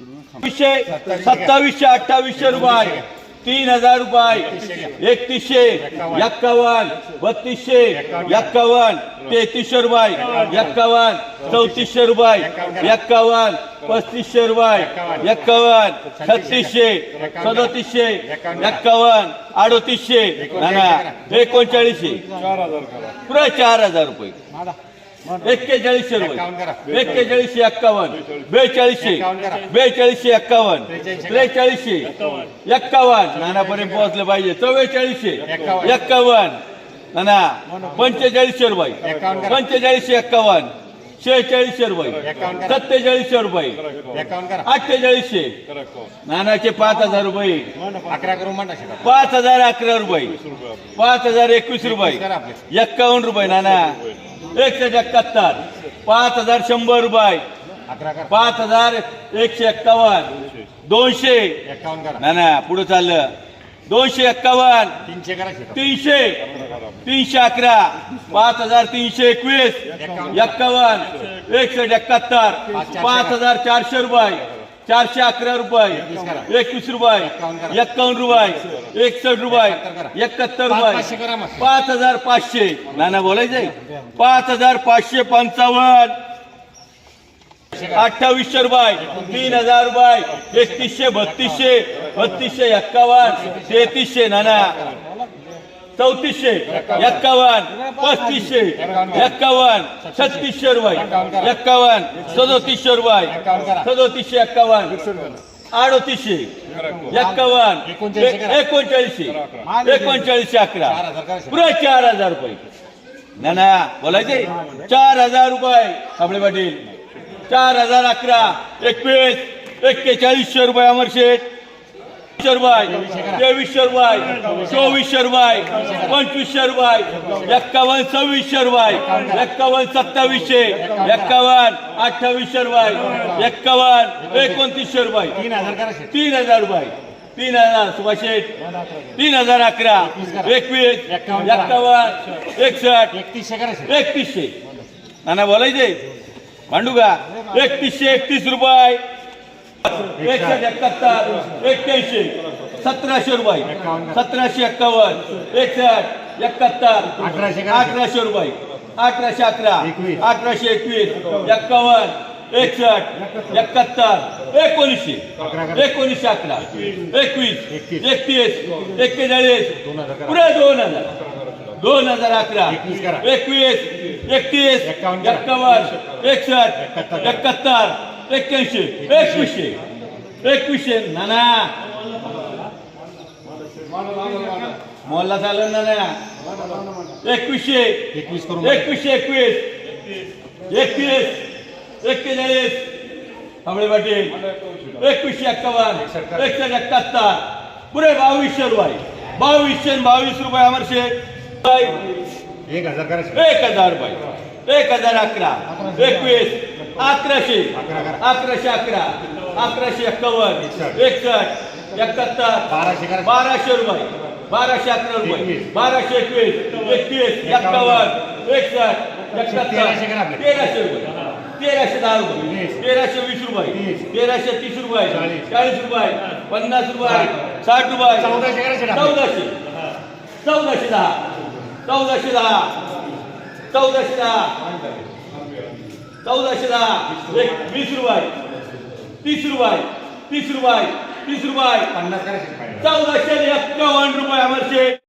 सत्तावीसशे सत्तावीसशे अठ्ठावीसशे रुपये तीन हजार रुपये एकतीसशे एक्कावन्न बत्तीसशे एक्कावन्न तेहतीसशे रुपये एक्कावन्न चौतीसशे रुपये एक्कावन्न पस्तीसशे रुपये एक्कावन्न छत्तीसशे सदतीसशे एक्कावन्न अडतीसशे एकोणचाळीसशे. पुरा चार हजार रुपये. एक्केचाळीसशे रुपये. एक्केचाळीसशे एक्कावन्न. बेचाळीसशे. बेचाळीसशे एक्कावन्न. त्रेचाळीसशे. एक्कावन्न. नानापर्यंत पोहोचले पाहिजे. चव्वेचाळीसशे. एक्कावन्न. नाना पंचेचाळीसशे रुपये. पंचेचाळीसशे एक्कावन्न. शेहेचाळीसशे रुपये. सत्तेचाळीसशे रुपये. अठ्ठेचाळीसशे. नानाचे पाच हजार रुपये. पाच हजार अकरा रुपये. पाच हजार एकवीस रुपये. एक्कावन्न रुपये नाना. एकशे एकाहत्तर. पाच हजार शंभर रुपये. पाच हजार एकशे एक्कावन्न. दोनशे. करा. नाना पुढे चाललं. दोनशे एक्कावन्न. तीनशे. तीनशे. तीनशे अकरा. पाच हजार तीनशे एकवीस. एक्कावन्न. एकशे एकाहत्तर. पाच हजार चारशे रुपये. चारशे अकरा रुपये. एकवीस रुपये. एक्कावन्न रुपये. एकसष्ट रुपये. एकाहत्तर रुपये. पाच हजार पाचशे. नाना बोलायचंय? पाच हजार पाचशे पंचावन्न. अठ्ठावीसशे रुपये. तीन हजार रुपये. एकतीसशे बत्तीसशे. बत्तीसशे एक्कावन्न. तेहतीसशे नाना. चौतीसशे एक्कावन्न पस्तीसशे एक्कावन्न छत्तीसशे रुपये एक्कावन्न सदोतीसशे रुपये सदोतीसशे एक्कावन्न अडोतीसशे एक्कावन्न एकोणचाळीसशे एकोणचाळीसशे अकरा पुरे पुरा चार हजार रुपये. ना ना बोलायचे? चार हजार रुपये कमळे पाटील. चार हजार अकरा एकवीस एक्केचाळीसशे रुपये अमर शेठ. रुपये तेवीसशे रुपये चोवीसशे रुपये पंचवीसशे रुपये एक्कावन्न सव्वीसशे रुपये एक्कावन्न सत्तावीसशे एक्कावन्न अठ्ठावीसशे रुपये एक्कावन्न एकोणतीसशे रुपये तीन हजार रुपये तीन हजार सुभाष तीन हजार अकरा एकवीस एक्कावन्न एकसष्ट एकतीसशे. नाना बोलायचे? भांडू का? एकतीसशे एकतीस रुपये. एकशे एकाहत्तर एक्क्याऐंशी सतराशे रुपये. सतराशे एक्कावन्न एकसष्ट एकाहत्तर अठराशे रुपये. अठराशे अकरा. अठराशे एकवीस एक्कावन्न एकसष्ट एकाहत्तर. एकोणीसशे. एकोणीसशे अकरा एकवीस. एकतीस. एक्केचाळीस. पुढे दोन हजार. दोन हजार अकरा. एकवीस एकतीस. एक्कावन्न एकसष्ट एकाहत्तर. एकाहत्तर एक्क्याऐंशी एकवीसशे एकवीसशे नाना मोला चालेल ना ना एकवीसशे एकवीस करून एकवीसशे एकवीस एकवीस एक्केचाळीस कमळे पाटील एकवीसशे एक्कावन्न एकशे एकाहत्तर पुरे बावीसशे रुपये बावीसशे आणि बावीस रुपये अमरशे एक हजार करा शिका. एक हजार रुपये एक हजार अकरा एकवीस अकराशे. अकरा करा. अकराशे अकरा. अकराशे एक्कावन्न. एकसष्ट. एकाहत्तर. बाराशे रुपये. बाराशे अकरा रुपये. बाराशे एकवीस. एकतीस. एक्कावन्न. एकसष्ट. एकाहत्तर तेराशे रुपये. तेराशे दहा रुपये. तेराशे वीस रुपये. तेराशे तीस रुपये. चाळीस. रुपये. पन्नास रुपये. साठ. रुपये. चौदाशे. चौदाशे दहा. चौदाशे दहा. चौदाशे दहा. चौदाशे दहा एक वीस रुपये तीस रुपये तीस रुपये तीस रुपये पन्नास. चौदाशे एक्कावन्न रुपये अमरशे